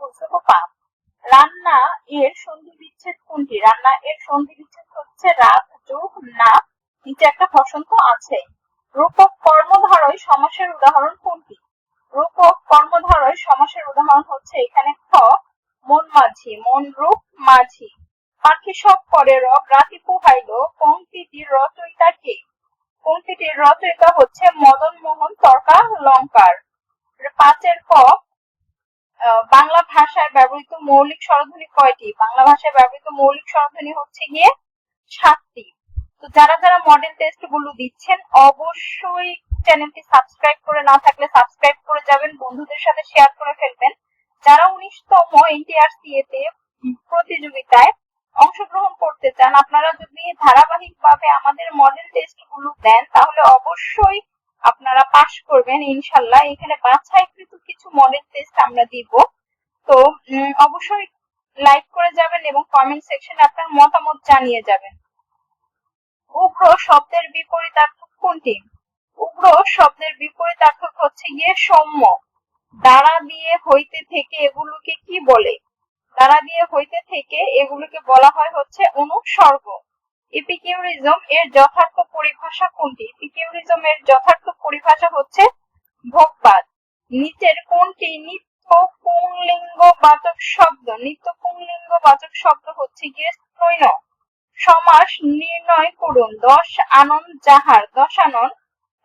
মুস্তফা রান্না এর সন্ধি বিচ্ছেদ কোনটি? রান্না এর সন্ধি বিচ্ছেদ হচ্ছে রাত যোগ না। নিচে একটা বসন্ত আছে। রূপক কর্মধারয় সমাসের উদাহরণ কোনটি? রূপক কর্মধারয় সমাসের উদাহরণ হচ্ছে এখানে খ মন মাঝি, মন রূপ মাঝি। পাখি সব করে রব, রাতি পুহাইল পংক্তিটির রচয়িতা কে? পংক্তিটির রচয়িতা হচ্ছে মদন মোহন তর্কা লঙ্কার পাঁচের ক বাংলা ভাষায় ব্যবহৃত মৌলিক স্বরধ্বনি কয়টি? বাংলা ভাষায় ব্যবহৃত মৌলিক স্বরধ্বনি হচ্ছে গিয়ে সাতটি। তো যারা যারা মডেল টেস্টগুলো দিচ্ছেন, অবশ্যই চ্যানেলটি সাবস্ক্রাইব করে না থাকলে সাবস্ক্রাইব করে যাবেন, বন্ধুদের সাথে শেয়ার করে ফেলবেন। যারা উনিশতম এনটিআরসি তে প্রতিযোগিতায় অংশগ্রহণ করতে চান, আপনারা যদি ধারাবাহিক ভাবে আমাদের মডেল টেস্টগুলো দেন, তাহলে অবশ্যই আপনারা পাশ করবেন, ইনশাল্লাহ। এখানে বাছাইকৃত কিছু মডেল টেস্ট আমরা দিব। তো অবশ্যই লাইক করে যাবেন এবং কমেন্ট সেকশনে আপনার মতামত জানিয়ে যাবেন। উগ্র শব্দের বিপরীতার্থক কোনটি? উগ্র শব্দের বিপরীতার্থক হচ্ছে গিয়ে সৌম্য। দ্বারা দিয়ে হইতে থেকে এগুলোকে কি বলে? দ্বারা দিয়ে হইতে থেকে এগুলোকে বলা হয় হচ্ছে অনুসর্গ। ইপিকিউরিজম এর যথার্থ পরিভাষা কোনটি? ইপিকিউরিজম এর যথার্থ পরিভাষা হচ্ছে ভোগবাদ। নিচের কোনটি? নিত্য পুংলিঙ্গ বাচক শব্দ। নিত্য পুংলিঙ্গ বাচক শব্দ হচ্ছে গিয়ে স্থৈন। সমাস নির্ণয় করুন। দশ আনন যাহার। দশ আনন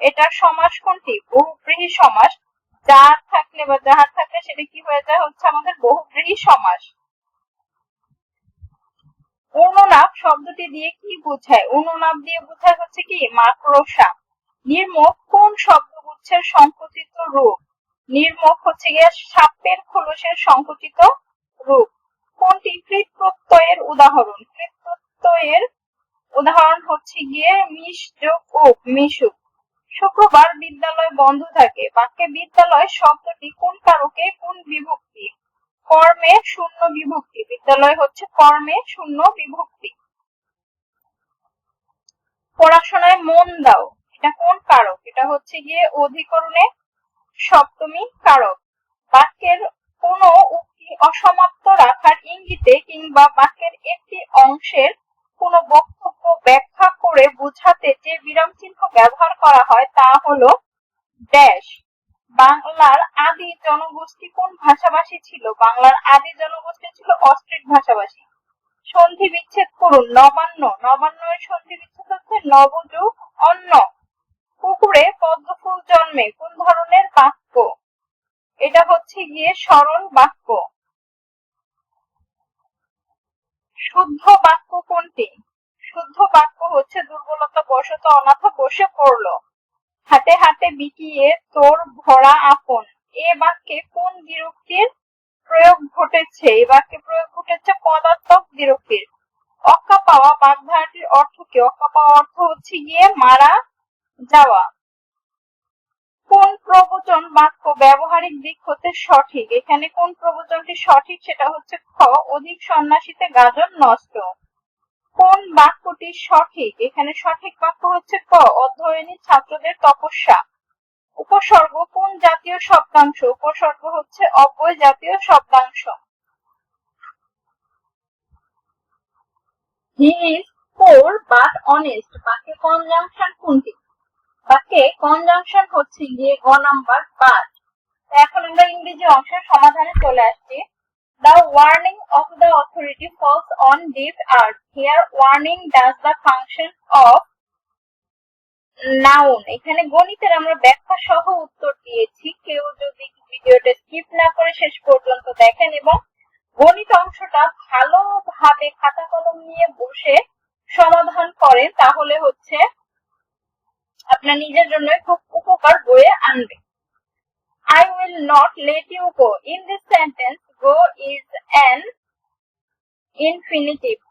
এটা সমাস কোনটি? বহুব্রীহি সমাস। যার থাকলে বা যাহার থাকলে সেটা কি হয়ে যায় হচ্ছে আমাদের বহুব্রীহি সমাস। অনুনাপ শব্দটি দিয়ে কি বোঝায়? অনুনাপ দিয়ে বোঝায় হচ্ছে কি? মাকড়সা। নির্মুখ কোন শব্দগুচ্ছের সংকুচিত রূপ? নির্মুখ হচ্ছে গিয়ে সাপের খোলসের সংকুচিত রূপ। কোনটি? কৃত উদাহরণ। কৃত উদাহরণ হচ্ছে গিয়ে মিশ যোগ ওক মিশুক। শুক্রবার বিদ্যালয় বন্ধ থাকে। বাক্যে বিদ্যালয় শব্দটি কোন কারকে, কোন বিভক্তি? কর্মে শূন্য বিভক্তি। বিদ্যালয় হচ্ছে কর্মে শূন্য বিভক্তি। পড়াশোনায় মন দাও। এটা কোন কারক? এটা হচ্ছে গিয়ে অধিকরণে সপ্তমী কারক। বাক্যের কোন উক্তি অসমাপ্ত রাখার ইঙ্গিতে কিংবা বাক্যের একটি অংশের কোন বক্তব্য ব্যাখ্যা করে বোঝাতে যে বিরাম চিহ্ন ব্যবহার করা হয় তা হলো ড্যাশ বাংলার আদি জনগোষ্ঠী কোন ভাষাভাষী ছিল? বাংলার আদি জনগোষ্ঠী ছিল অস্ট্রিক ভাষাভাষী। সন্ধি বিচ্ছেদ করুন, নবান্ন। নবান্ন সন্ধি বিচ্ছেদ হচ্ছে নবযুগ অন্ন। পুকুরে পদ্মফুল জন্মে, কোন ধরনের বাক্য? এটা হচ্ছে গিয়ে সরল বাক্য। শুদ্ধ বাক্য কোনটি? শুদ্ধ বাক্য হচ্ছে, দুর্বলতা বশত অনাথ বসে পড়ল। হাতে হাতে বিকিয়ে তোর ভরা আপন। এ বাক্যে কোন বিরক্তির প্রয়োগ ঘটেছে? এই বাক্যে প্রয়োগ ঘটেছে পদার্থক বিরক্তির। অক্কা পাওয়া বাগধারাটির অর্থ কি? অক্কা পাওয়া অর্থ হচ্ছে গিয়ে মারা যাওয়া। কোন প্রবচন বাক্য ব্যবহারিক দিক হতে সঠিক? এখানে কোন প্রবচনটি সঠিক সেটা হচ্ছে খ, অধিক সন্ন্যাসীতে গাজন নষ্ট। কোন বাক্যটি সঠিক? এখানে সঠিক বাক্য হচ্ছে ক, অধ্যয়নী ছাত্রদের তপস্যা। উপসর্গ, কোন জাতীয় শব্দাংশ? উপসর্গ হচ্ছে অব্যয় জাতীয় শব্দাংশ। He is poor but honest বাক্যে কনজাংশন কোনটি? বাক্যে কনজাংশন হচ্ছে গিয়ে গ নাম্বার বাট এখন আমরা ইংরেজি অংশের সমাধানে চলে আসছি। The warning of the authority falls on deaf earth. Here, warning does the function of noun. এখানে গণিতের আমরা ব্যাখ্যা সহ উত্তর দিয়েছি কেউ যদি ভিডিওটা স্কিপ না করে শেষ পর্যন্ত দেখেন এবং গণিত অংশটা ভালোভাবে খাতা কলম নিয়ে বসে সমাধান করেন তাহলে হচ্ছে আপনার নিজের জন্য খুব উপকার বয়ে আনবে I will not let you go in this sentence, go is an infinitive.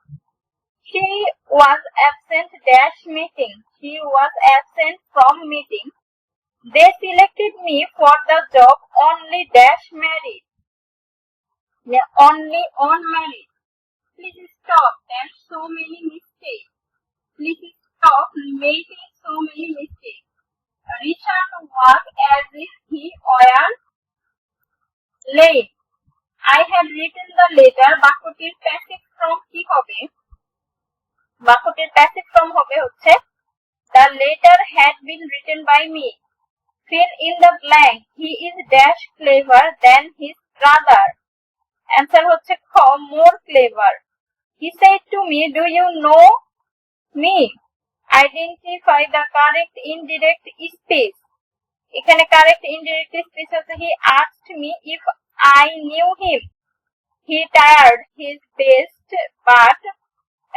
She was absent dash meeting. She was absent from meeting. They selected me for the job only dash married. only unmarried. Please stop. There's so many mistakes. Please stop making so many mistakes. Richard walked as if he were late. I had written the letter বাক্যটির passive form কি হবে বাক্যটির passive form হবে হচ্ছে the letter had been written by me fill in the blank he is dash clever than his brother answer হচ্ছে খ more clever he said to me do you know me identify the correct indirect speech এখানে correct indirect speech হচ্ছে he asked me if I knew him he tried his best but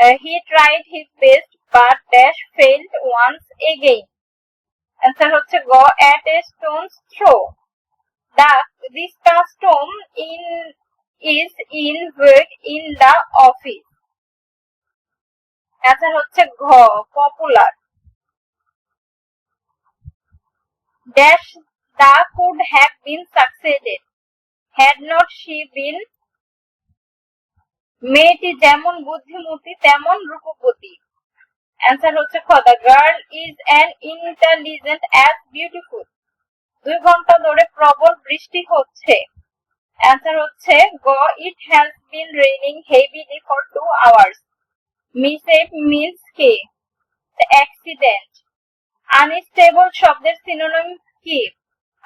uh, he tried his best but dash failed once again answer হচ্ছে গ at a stone's throw the this custom in is in vogue in the office answer হচ্ছে ঘ popular dash the could have been succeeded Had not she been? মেয়েটি যেমন বুদ্ধিমতী, তেমন রূপবতী। Answer হচ্ছে খ the girl is an intelligent as beautiful দুই ঘণ্টা ধরে প্রবল বৃষ্টি হচ্ছে। অ্যান্সার হচ্ছে গ it has been raining heavily for two hours mishap means K accident unstable শব্দের সিনোনিম কি?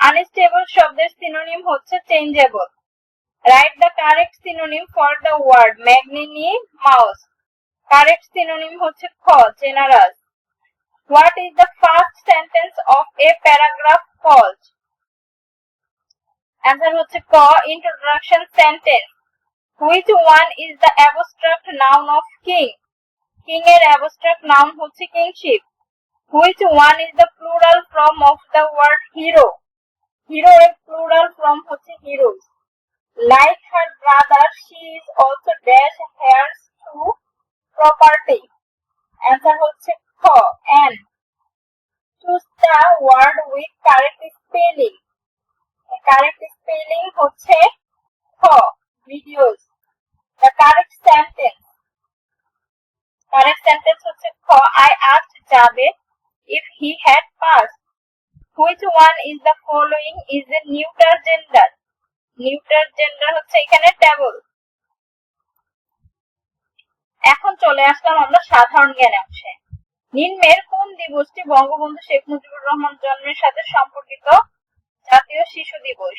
আনস্টেবল শব্দের সিনোনিম হচ্ছে changeable right the correct synonym for the word magnanimous correct synonym হচ্ছে খ generous what is the first sentence of a paragraph called answer হচ্ছে ক introduction sentence which one is the abstract noun of king king এর abstract noun হচ্ছে kingship which one is the plural form of the word hero hero এর plural form হচ্ছে heroes like her brother she is also dash heirs to property answer হচ্ছে খ N choose the word with correct spelling correct spelling হচ্ছে খ videos the correct sentence correct sentence হচ্ছে খ I asked যাবে if he had passed. Which one is the following is a neuter gender? Neuter gender হচ্ছে এখানে table এখন চলে আসলাম আমরা সাধারণ জ্ঞান অংশে। নিম্নের কোন দিবসটি বঙ্গবন্ধু শেখ মুজিবুর রহমান জন্মের সাথে সম্পর্কিত জাতীয় শিশু দিবস?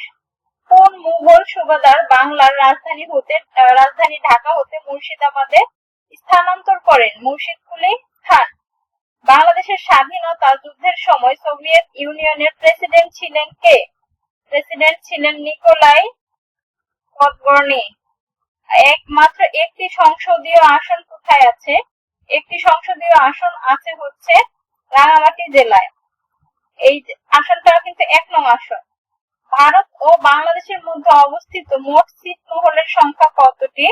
কোন মুঘল সুবাদার বাংলার রাজধানী হতে, রাজধানী ঢাকা হতে মুর্শিদাবাদে স্থানান্তর করেন মুর্শিদকুলি খান? বাংলাদেশের স্বাধীনতা যুদ্ধের সময় সোভিয়েত ইউনিয়নের প্রেসিডেন্ট ছিলেন কে? প্রেসিডেন্ট ছিলেন নিকোলাই পদগর্নি একমাত্র একটি সংসদীয় আসন কোথায় আছে? একটি সংসদীয় আসন আছে হচ্ছে রাঙামাটি জেলায়। এই আসনটা কিন্তু এক নং আসন। ভারত ও বাংলাদেশের মধ্যে অবস্থিত মোট ছিটমহলের সংখ্যা কতটি?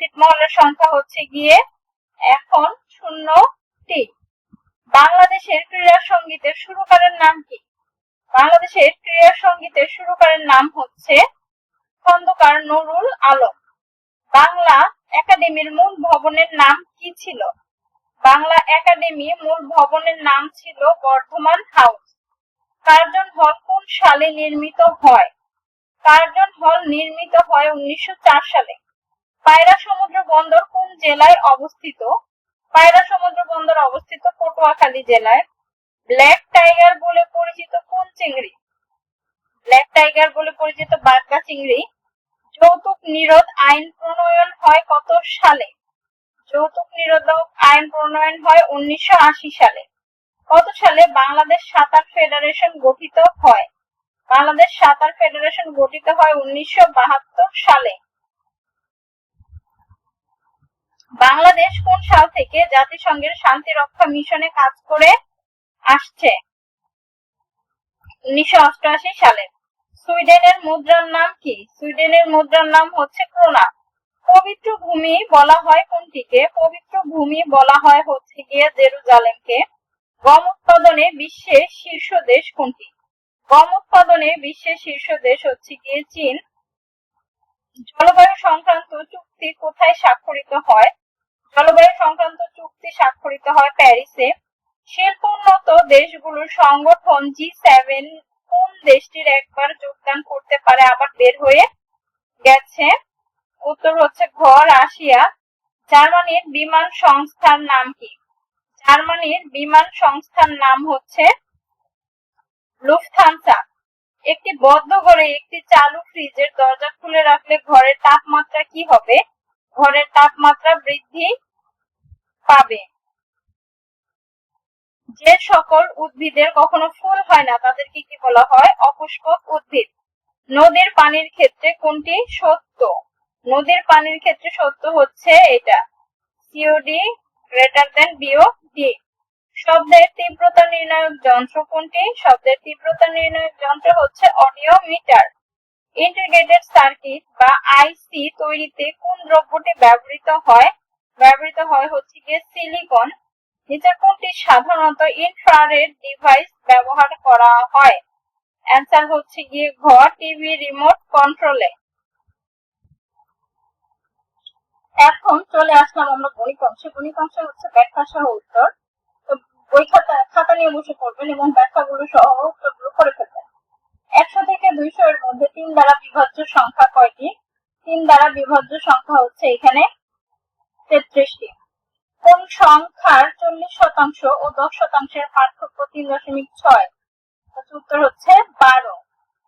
ছিটমহলের সংখ্যা হচ্ছে গিয়ে এখন শূন্যটি। বাংলাদেশের ক্রীড়া সঙ্গীতের সুরকারের নাম কি? বাংলাদেশের ক্রীড়া সঙ্গীতের সুরকারের নাম হচ্ছে খন্দকার নুরুল আলম। বাংলা একাডেমির মূল ভবনের নাম কি ছিল? বাংলা একাডেমি মূল ভবনের নাম ছিল বর্ধমান হাউস। কার্জন হল কোন সালে নির্মিত হয়? কার্জন হল নির্মিত হয় উনিশশো চার সালে। পায়রা সমুদ্র বন্দর কোন জেলায় অবস্থিত? পায়রা সমুদ্র বন্দর অবস্থিত পটুয়াখালী জেলায় ব্ল্যাক টাইগার বলে পরিচিত কোন চিংড়ি? ব্ল্যাক টাইগার বলে পরিচিত বাগদা চিংড়ি। যৌতুক নিরোধ আইন প্রণয়ন হয় কত সালে? যৌতুক নিরোধক আইন প্রণয়ন হয় উনিশশো আশি সালে। কত সালে বাংলাদেশ সাঁতার ফেডারেশন গঠিত হয়? বাংলাদেশ সাঁতার ফেডারেশন গঠিত হয় উনিশশো বাহাত্তর সালে। বাংলাদেশ কোন সাল থেকে জাতিসংঘের শান্তি রক্ষা মিশনে কাজ করে আসছে? উনিশশো সালে। সুইডেনের মুদ্রার নাম কি? সুইডেনের মুদ্রার নাম হচ্ছে ক্রোনা। পবিত্র ভূমি বলা হয় কোনটিকে? পবিত্র ভূমি বলা হয় হচ্ছে গিয়ে জেরুজালেমকে। গম উৎপাদনে বিশ্বের শীর্ষ দেশ কোনটি? গম উৎপাদনে বিশ্বের শীর্ষ দেশ হচ্ছে গিয়ে চীন। জলবায়ু সংক্রান্ত চুক্তি কোথায় স্বাক্ষরিত হয়? জলবায়ু সংক্রান্ত চুক্তি স্বাক্ষরিত হয় প্যারিসে। শিল্প উন্নত দেশগুলোর সংগঠন জি সেভেন কোন দেশটির একবার যোগদান করতে পারে আবার বের হয়ে গেছে? উত্তর হচ্ছে ঘ, রাশিয়া। জার্মানির বিমান সংস্থার নাম কি? জার্মানির বিমান সংস্থার নাম হচ্ছে লুফথানসা। একটি বদ্ধ ঘরে একটি চালু ফ্রিজের দরজা খুলে রাখলে ঘরের তাপমাত্রা কি হবে? ঘরের তাপমাত্রা বৃদ্ধি পাবে। যে সকল উদ্ভিদের কখনো ফুল হয় না, তাদেরকে কি বলা হয়? অপুষ্পক উদ্ভিদ। নদীর পানির ক্ষেত্রে কোনটি সত্য? নদীর পানির ক্ষেত্রে সত্য হচ্ছে এটা। COD greater than B O D শব্দের তীব্রতা নির্ণায়ক যন্ত্র কোনটি? শব্দের তীব্রতা নির্ণায়ক যন্ত্র হচ্ছে অডিও মিটার ইন্টিগ্রেটেড সার্কিট বা আইসি তৈরিতে কোন দ্রব্যটি ব্যবহৃত হয়? ব্যবহৃত হয় হচ্ছে গিয়ে সিলিকন নিচের কোনটি সাধারণত ইনফ্রারেড ডিভাইস ব্যবহার করা হয়? অ্যান্সার হচ্ছে গিয়ে ঘ টিভি রিমোট কন্ট্রোলে এখন চলে আসলাম আমরা গণিত অংশে। হচ্ছে ব্যাখ্যা সহ উত্তর। তো বই খাতা খাতা নিয়ে বসে পড়বেন এবং ব্যাখ্যাগুলো সহ উত্তরগুলো করে ফেলবেন। একশো থেকে দুইশো এর মধ্যে তিন দ্বারা বিভাজ্য সংখ্যা কয়টি? তিন দ্বারা বিভাজ্য সংখ্যা হচ্ছে এখানে তেত্রিশটি। কোন সংখ্যার চল্লিশ শতাংশ ও দশ শতাংশের পার্থক্য তিন দশমিক ছয়? উত্তর হচ্ছে বারো।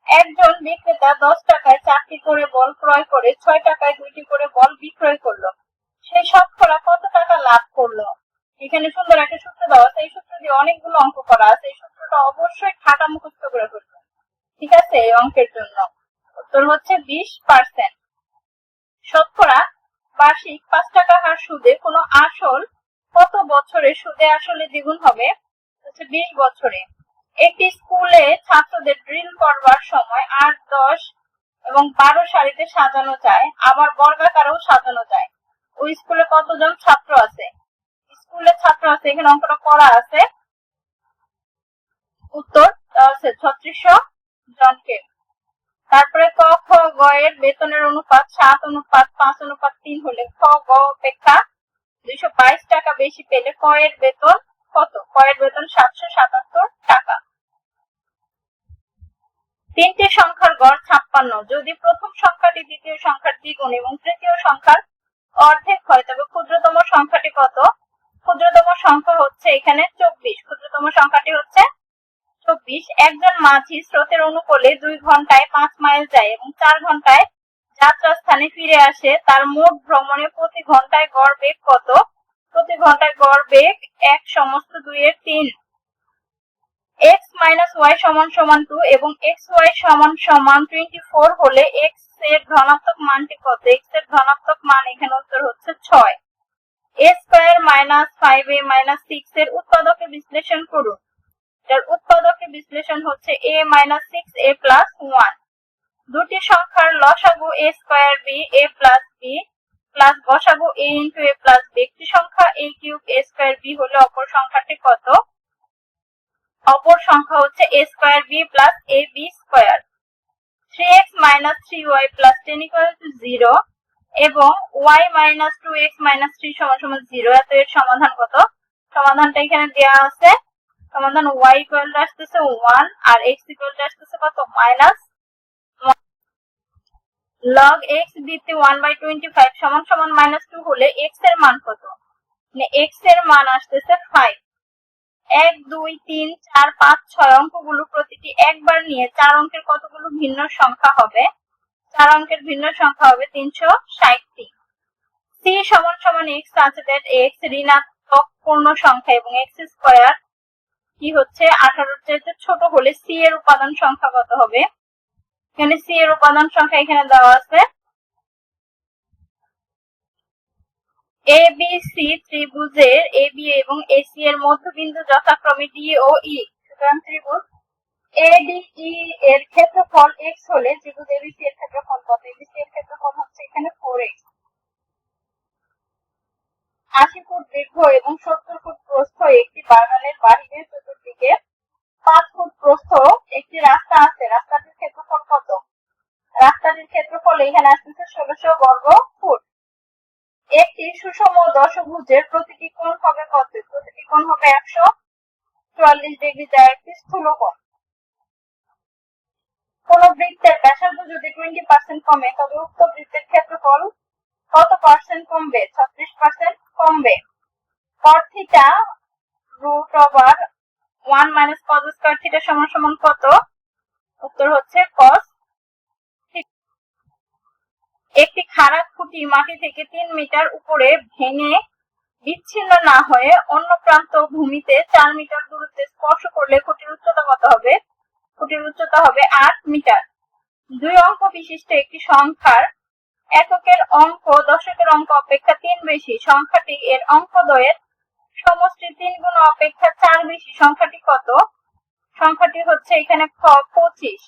একজন বিক্রেতা দশ টাকায় চারটি করে বল ক্রয় করে ছয় টাকায় দুইটি করে বল বিক্রয় করল। সে শতকরা কত টাকা লাভ করল? এখানে সুন্দর একটা সূত্র দেওয়া আছে। এই সূত্র দিয়ে অনেকগুলো অঙ্ক করা আছে। এই সূত্রটা অবশ্যই ঠাটা মুখস্থ করে ফেলবেন ঠিক আছে, এই অঙ্কের জন্য। উত্তর হচ্ছে বিশ পার্সেন্ট শতকরা বার্ষিক পাঁচ টাকা হার সুদে কোনো আসল কত বছরে সুদে আসলে দ্বিগুণ হবে? হচ্ছে বিশ বছরে। একটি স্কুলে ছাত্রদের ড্রিল করবার সময় আট, দশ এবং বারো সারিতে সাজানো যায়, আবার বর্গাকারেও সাজানো যায়। ওই স্কুলে কতজন ছাত্র আছে? স্কুলে ছাত্র আছে, এখানে অঙ্কটা করা আছে। উত্তর ছত্রিশশো জনকে। তারপরে ক, খ, গ এর বেতনের অনুপাত সাত অনুপাত, পাঁচ অনুপাত তিন হলে খ, গ অপেক্ষা দুইশো বাইশ টাকা বেশি পেলে ক এর বেতন কত? ক এর বেতন সাতশো সাতাত্তর টাকা। তিনটি সংখ্যার গড় ছাপ্পান্ন। যদি প্রথম সংখ্যাটি দ্বিতীয় সংখ্যার দ্বিগুণ এবং তৃতীয় সংখ্যার অর্ধেক হয়, তবে ক্ষুদ্রতম সংখ্যাটি কত? ক্ষুদ্রতম সংখ্যা হচ্ছে এখানে চব্বিশ। ক্ষুদ্রতম সংখ্যাটি হচ্ছে চব্বিশ, একজন মাঝি স্রোতের অনুকূলে দুই ঘন্টায় পাঁচ মাইল যায় এবং চার ঘন্টায় যাত্রা স্থানে ফিরে আসে। তার মোট ভ্রমণে প্রতি ঘন্টায় গড় বেগ কত? প্রতি ঘন্টায় গড় বেগ এক সমস্ত দুইয়ের তিন। এক্স মাইনাস ওয়াই সমান সমান টু এবং এক্স ওয়াই সমান সমান টোয়েন্টি ফোর হলে এক্সের ধনাত্মক মানটি কত? এক্সের ধনাত্মক মান এখানে উত্তর হচ্ছে ছয়। A square minus five a minus six এর উৎপাদকে বিশ্লেষণ করুন। এর উৎপাদকে বিশ্লেষণ হচ্ছে a minus six a plus one দুটি সংখ্যার লসাগু a square b a plus b plus গসাগু a into a plus b একটি সংখ্যা a cube a square b হলে অপর সংখ্যাটি কত? অপর সংখ্যা হচ্ছে a square b plus a b square three x minus three y plus ten equal to zero এবং y minus two x minus three সমান সমান জিরো এত এর সমাধান কত? সমাধানটা এখানে দেওয়া আছে। সমাধান ওয়াই ইকুয়াল আসতেছে ওয়ান আর এক্স ইকুয়াল আসতেছে কত? মাইনাস লগ এক্স দিতে ওয়ান বাই টোয়েন্টি ফাইভ সমান সমান মাইনাস টু হলে এক্সের মান কত? এক্সের মান আসতেছে ফাইভ এক, দুই, তিন, চার, পাঁচ, ছয় অঙ্কগুলো প্রতিটি একবার নিয়ে চার অঙ্কের কতগুলো ভিন্ন সংখ্যা হবে? চার অঙ্কের ভিন্ন সংখ্যা হবে তিনশো ষাটটি। সি সমান সমান এক্স আছে দ্যাট এক্স ঋণাত্মক পূর্ণ সংখ্যা এবং এক্স স্কোয়ার কি হচ্ছে? আঠারোর চাইতে ছোট হলে সি এর উপাদান সংখ্যা কত হবে? এখানে সি এর উপাদান সংখ্যা এখানে দেওয়া আছে। এ বি সি ত্রিভুজের এ বি এবং এসি এর মধ্যবিন্দু যথাক্রমে ডি ও ই সুতরাং ত্রিভুজ এ ডি ই এর ক্ষেত্রফল এক্স হলে ত্রিভুজ এবিসি এর ক্ষেত্রফল কত? এবিসি এর ক্ষেত্রফল হচ্ছে এখানে ফোর এক্স আশি ফুট দীর্ঘ এবং সত্তর ফুট প্রস্থ একটি বাগানের বাহিরের চতুর্দিকে পাঁচ ফুট প্রস্থ একটি রাস্তা আছে। রাস্তাটির ক্ষেত্রফল কত? রাস্তাটির ক্ষেত্রফল এখানে আসতেছে ষোলোশো বর্গ ফুট। একটি সুষম দশভুজের প্রতিটি কোণ হবে কত? প্রতিটি কোণ হবে একশো চুয়াল্লিশ ডিগ্রি যা একটি স্থূল কোণ কোন বৃত্তের ব্যাসার্ধ যদি টোয়েন্টি পার্সেন্ট কমে তবে উক্ত বৃত্তের ক্ষেত্রফল কত পার্সেন্ট কমবে ছত্রিশ পার্সেন্ট কমবে কর theta root over one minus cos theta সমান সমান কত? উত্তর হচ্ছে কস একটি খাড়া খুঁটি মাটি থেকে তিন মিটার উপরে ভেঙে বিচ্ছিন্ন না হয়ে অন্য প্রান্ত ভূমিতে চার মিটার দূরত্বে স্পর্শ করলে খুঁটির উচ্চতা কত হবে? খুঁটির উচ্চতা হবে আট মিটার। দুই অঙ্ক বিশিষ্ট একটি সংখ্যার এককের অঙ্ক দশকের অঙ্ক অপেক্ষা তিন বেশি। সংখ্যাটি এর অঙ্কদ্বয়ের সমষ্টি তিন গুণ অপেক্ষা চার বেশি। সংখ্যাটি কত? সংখ্যাটি হচ্ছে এখানে পঁচিশ।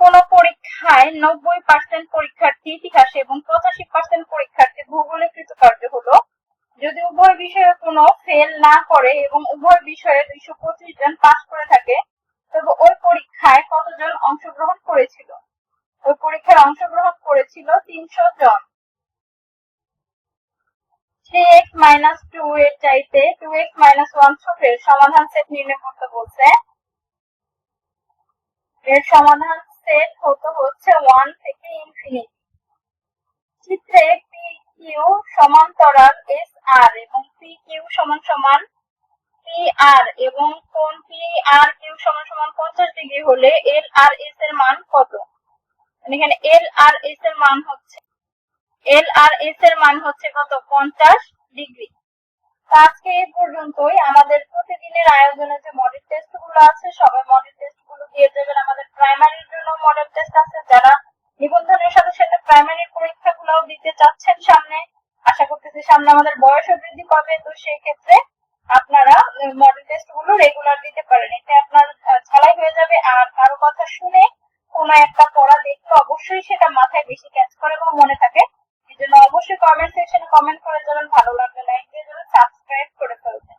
কোন পরীক্ষায় নব্বই পার্সেন্ট পরীক্ষার্থী ইতিহাসে এবং পঁচাশি পার্সেন্ট পরীক্ষার্থী ভূগোলে কৃতকার্য হলো, যদি উভয় বিষয়ে কোনো ফেল না করে এবং উভয় বিষয়ে দুইশো পঁচিশ জন পাশ করে থাকে, তবে ওই পরীক্ষায় কতজন অংশগ্রহণ করেছিল? ওই পরীক্ষায় অংশগ্রহণ করেছিল তিনশো জন। থ্রি এক্স মাইনাস টু এর চাইতে টু এক্স মাইনাস সমাধান সেট নির্ণয় করতে বলছে। এর সমাধান সেট হতে হচ্ছে ওয়ান থেকে ইনফিনিটি চিত্রে পি সমান্তরাল এস আর এবং পি সমান সমান পি আর এবং কোন পি আর কিউ সমান সমান পঞ্চাশ ডিগ্রি হলে এল আর এস এর মান কত? মানে এখানে এল আর এস এর মান হচ্ছে এল আর এস এর মান হচ্ছে কত? পঞ্চাশ ডিগ্রি। আজকে এই পর্যন্তই। আমাদের প্রতিদিনের আয়োজনে যে মডেল টেস্টগুলো আছে, সবাই মডেল টেস্টগুলো দিয়ে দেবেন। আমাদের প্রাইমারির জন্য মডেল টেস্ট আছে। যারা নিবন্ধনের সাথে সাথে প্রাইমারি পরীক্ষা গুলাও দিতে চাচ্ছেন সামনে, আশা করতেছি সামনে আমাদের বয়সও বৃদ্ধি পাবে। তো সেই ক্ষেত্রে আপনারা মডেল টেস্টগুলো রেগুলার দিতে পারেন। এতে আপনার ছালাই হয়ে যাবে। আর কারও কথা শুনে কোনো একটা পড়া দেখলে অবশ্যই সেটা মাথায় বেশি ক্যাচ করে বা মনে থাকে জন্য অবশ্যই কমেন্ট সেকশনে কমেন্ট করে জানান, ভালো লাগলে লাইক দিয়ে জানান সাবস্ক্রাইব করে ফেলবেন।